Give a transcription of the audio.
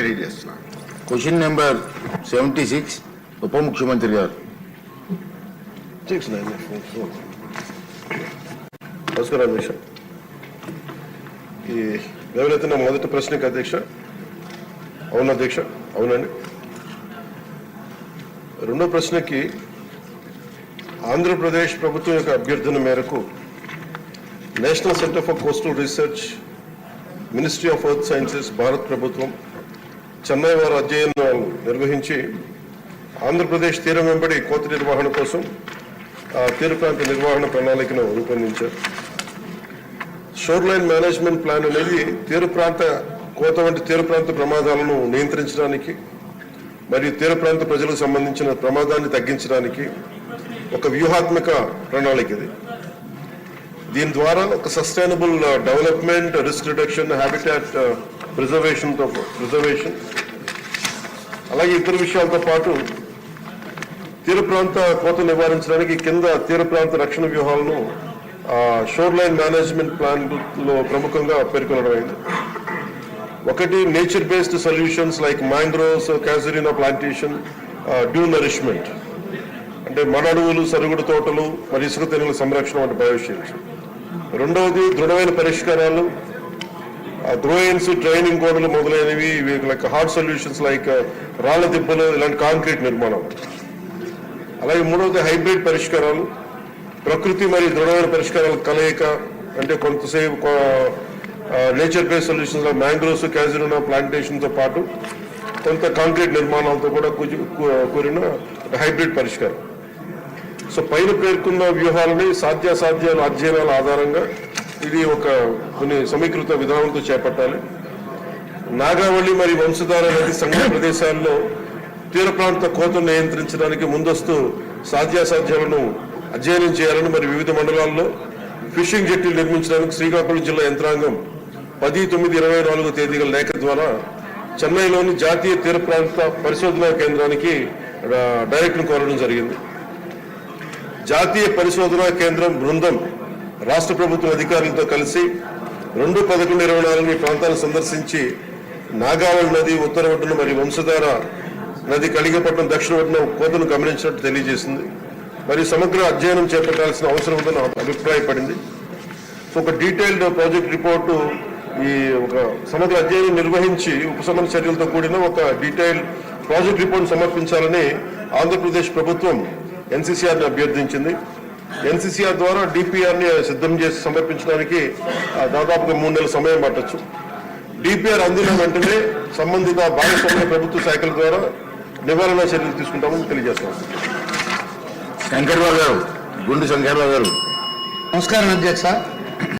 తెలియజేస్తున్నాను. Question number seventy six ఉప ముఖ్యమంత్రి గారు. నమస్కారం అధ్యక్ష ఈ లేవనెత్తిన మొదటి ప్రశ్నకి అధ్యక్ష అవును అధ్యక్ష అవునండి. రెండో ప్రశ్నకి ఆంధ్రప్రదేశ్ ప్రభుత్వం యొక్క అభ్యర్థన మేరకు national centre for coastal research ministry of earth sciences Bharat ప్రభుత్వం చెన్నై వారు అధ్యయనాలు నిర్వహించి ఆంధ్రప్రదేశ్ తీరం వెంబడి కోత నిర్వహణ కోసం ఆ తీర ప్రాంత నిర్వహణ ప్రణాళికను రూపొందించారు. షోర్ లైన్ మేనేజ్మెంట్ ప్లాన్ అనేది తీర ప్రాంత కోత వంటి తీర ప్రాంత ప్రమాదాలను నియంత్రించడానికి మరియు తీర ప్రాంత ప్రజలకు సంబంధించిన ప్రమాదాన్ని తగ్గించడానికి ఒక వ్యూహాత్మక ప్రణాళిక ఇది. దీని ద్వారా ఒక sustainable development risk reduction habitat ప్రిజర్వేషన్తో preservation అలాగే ఇతర విషయాలతో పాటు తీర ప్రాంత కోత నివారించడానికి కింద తీర ప్రాంత రక్షణ వ్యూహాలను షోర్ లైన్ మేనేజ్మెంట్ ప్లాన్లో ప్రముఖంగా పేర్కొనడమైంది ఒకటి nature based solutions like mangroves casuarina plantation dune nourishment అంటే మడ అడవులు సరుగుడు తోటలు మరియు ఇసుక తెనుల సంరక్షణ వంటి బయోషీల్స్ రెండవది దృఢమైన పరిష్కారాలు. డ్రోయిన్స్ ట్రైనింగ్ కోడలు మొదలైనవి లైక్ హార్డ్ సొల్యూషన్స్ లైక్ రాళ్ళ దిబ్బలు ఇలాంటి కాంక్రీట్ నిర్మాణం. అలాగే మూడవది హైబ్రిడ్ పరిష్కారాలు. ప్రకృతి మరియు దృఢమైన పరిష్కారాల కలయిక అంటే కొంతసేపు nature base solutions mangroves casuarina ప్లాంటేషన్తో పాటు కొంత కాంక్రీట్ నిర్మాణాలతో కూడా కూరిన హైబ్రిడ్ పరిష్కారం. సో పైన పేర్కొన్న వ్యూహాలని సాధ్యాసాధ్యాల అధ్యయనాల ఆధారంగా ఇది ఒక కొన్ని సమీకృత విధానంతో చేపట్టాలి. నాగావళి మరియు వంశధార నది సంఘ ప్రదేశాల్లో తీర ప్రాంత కోతను నియంత్రించడానికి ముందస్తు సాధ్యాసాధ్యాలను అధ్యయనం చేయాలని మరి వివిధ మండలాల్లో ఫిషింగ్ జెట్లు నిర్మించడానికి శ్రీకాకుళం జిల్లా యంత్రాంగం పది తొమ్మిది ఇరవై నాలుగు తేదీల లేఖ ద్వారా చెన్నైలోని జాతీయ తీర ప్రాంత పరిశోధనా కేంద్రానికి డైరెక్టర్ కోరడం జరిగింది. జాతీయ పరిశోధనా కేంద్రం బృందం రాష్ట్ర ప్రభుత్వ అధికారులతో కలిసి రెండు పదకొండు ఇరవై నాలుగు ప్రాంతాలను సందర్శించి నాగావళి నది ఉత్తర ఒడ్డున మరియు వంశధార నది కలిగపట్నం దక్షిణ ఒడ్డున కోతను గమనించినట్టు తెలియజేసింది. మరియు సమగ్ర అధ్యయనం చేపట్టాల్సిన అవసరం ఉందని అభిప్రాయపడింది. సో ఒక డీటెయిల్డ్ ప్రాజెక్ట్ రిపోర్టు ఈ ఒక సమగ్ర అధ్యయనం నిర్వహించి ఉపశమన చర్యలతో కూడిన ఒక డీటెయిల్ ప్రాజెక్ట్ రిపోర్ట్ సమర్పించాలని ఆంధ్రప్రదేశ్ ప్రభుత్వం ఎన్సీసీఆర్ని అభ్యర్థించింది. ఎన్సీసీఆర్ ద్వారా డిపిఆర్ని సిద్ధం చేసి సమర్పించడానికి దాదాపుగా మూడు నెలల సమయం పట్టొచ్చు. డిపిఆర్ అందిన వెంటనే సంబంధిత భాగస్వామ్య ప్రభుత్వ శాఖల ద్వారా నివారణ చర్యలు తీసుకుంటామని తెలియజేస్తాం శంకర్రావు గారు గుండు శంకర్రావు గారు. నమస్కారం అధ్యక్ష.